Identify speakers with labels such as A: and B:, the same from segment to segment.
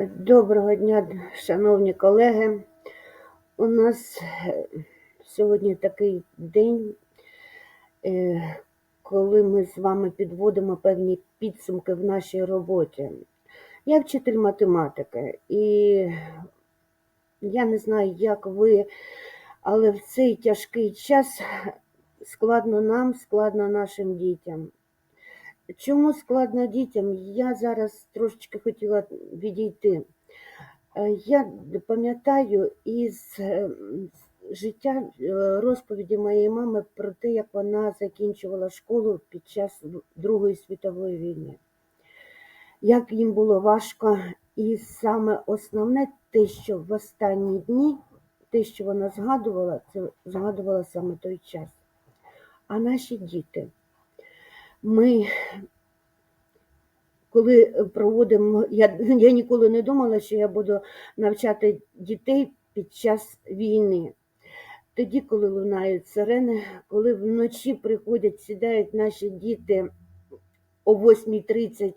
A: Доброго дня, шановні колеги. У нас е, сьогодні такий день, е, коли ми з вами підводимо певні підсумки в нашій роботі. Я вчитель математики, і я не знаю, як ви, але в цей тяжкий час складно нам, складно нашим дітям. Чому складно дітям? Я зараз трошечки хотіла відійти. Е, Я пам'ятаю із е, життя е, розповіді моєї мами про те, як вона закінчувала школу під час Другої світової війни. Як їм було важко, і саме основне те, що в останні дні, те, що вона згадувала, це згадувала саме той час. А наші діти, ми коли проводимо, я, я ніколи не думала, що я буду навчати дітей під час війни. Тоді, коли лунають сирени, коли вночі приходять, сідають наші діти о 8.30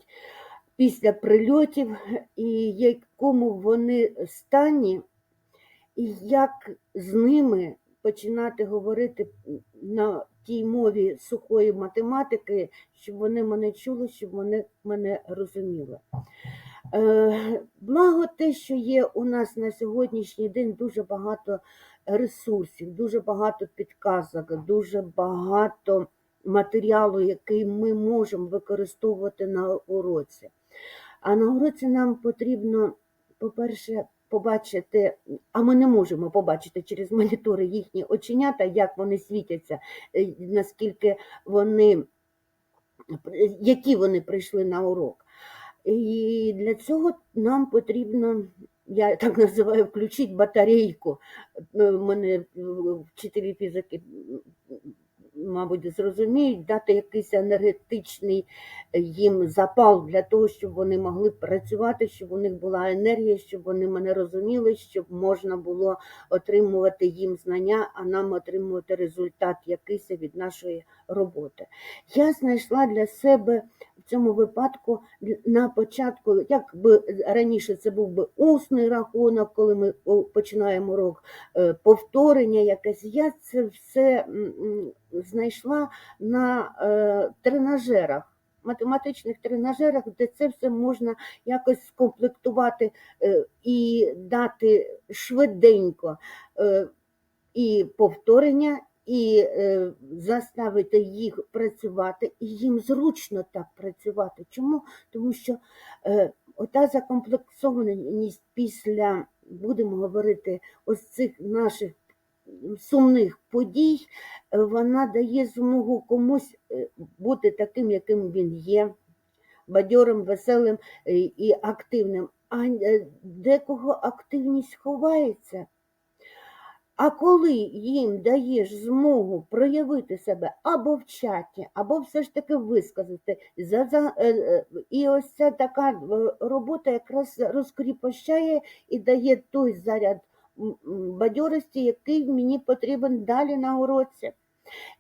A: після прильотів, і якому вони стані, і як з ними починати говорити на тій мові сухої математики, щоб вони мене чули, щоб вони мене розуміли. Е, Благо те, що є у нас на сьогоднішній день дуже багато ресурсів, дуже багато підказок, дуже багато матеріалу, який ми можемо використовувати на уроці. А на уроці нам потрібно, по-перше, побачити, а ми не можемо побачити через монітори їхні оченята, як вони світяться, е, наскільки вони, які вони прийшли на урок. І для цього нам потрібно, я так називаю, включити батарейку. Е, Мене е, вчителі фізики, мабуть, зрозуміють, дати якийсь енергетичний їм запал для того, щоб вони могли працювати, щоб у них була енергія, щоб вони мене розуміли, щоб можна було отримувати їм знання, а нам отримувати результат якийсь від нашої роботи. Я знайшла для себе в цьому випадку на початку, якби раніше це був би усний рахунок, коли ми починаємо урок, е, повторення якесь. Я це все знайшла на е, тренажерах. Математичних тренажерах, де це все можна якось скомплектувати е, і дати швиденько і повторення, і е, заставити їх працювати, і їм зручно так працювати. Чому? Тому що е, ота закомплексованість після, будемо говорити, ось цих наших сумних подій, е, вона дає змогу комусь бути таким, яким він є, бадьорим, веселим і активним. А декого активність ховається. А коли їм даєш змогу проявити себе або в чаті, або все ж таки висказати, за, за, е, е, і ось ця така е, робота якраз розкріпощає і дає той заряд бадьорості, який мені потрібен далі на уроці.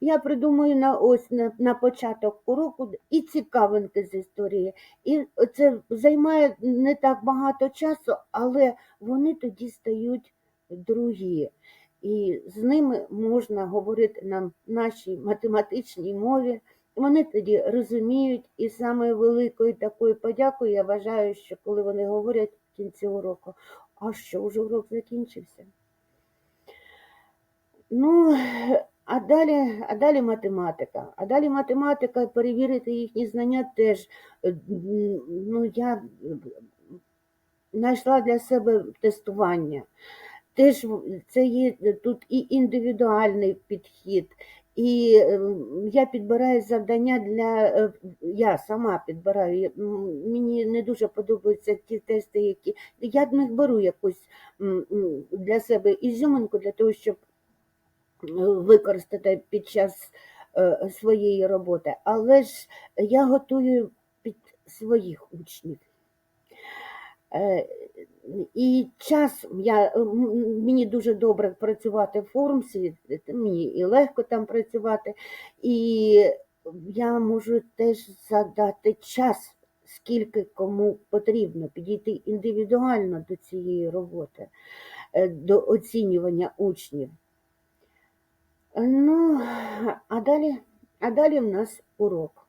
A: Я придумаю на ось на, на початок уроку і цікавинки з історії. І це займає не так багато часу, але вони тоді стають другі. І з ними можна говорити на нашій математичній мові. Вони тоді розуміють, і саме великою такою подякою я вважаю, що коли вони говорять в кінці уроку, а що вже урок закінчився. Ну, а далі, а далі математика. А далі математика, перевірити їхні знання теж. е, Ну, я знайшла для себе тестування. Теж це є тут і індивідуальний підхід, і е, я підбираю завдання для е, я сама підбираю. Мені не дуже подобаються ті тести, які я в беру якусь для себе ізюминку для того, щоб е, використати під час е, своєї роботи. Але ж я готую під своїх учнів. І час я, мені дуже добре працювати в форумсі, мені і легко там працювати, і я можу теж задати час скільки кому потрібно, підійти індивідуально до цієї роботи, е, до оцінювання учнів. Ну, а далі, а далі в нас урок.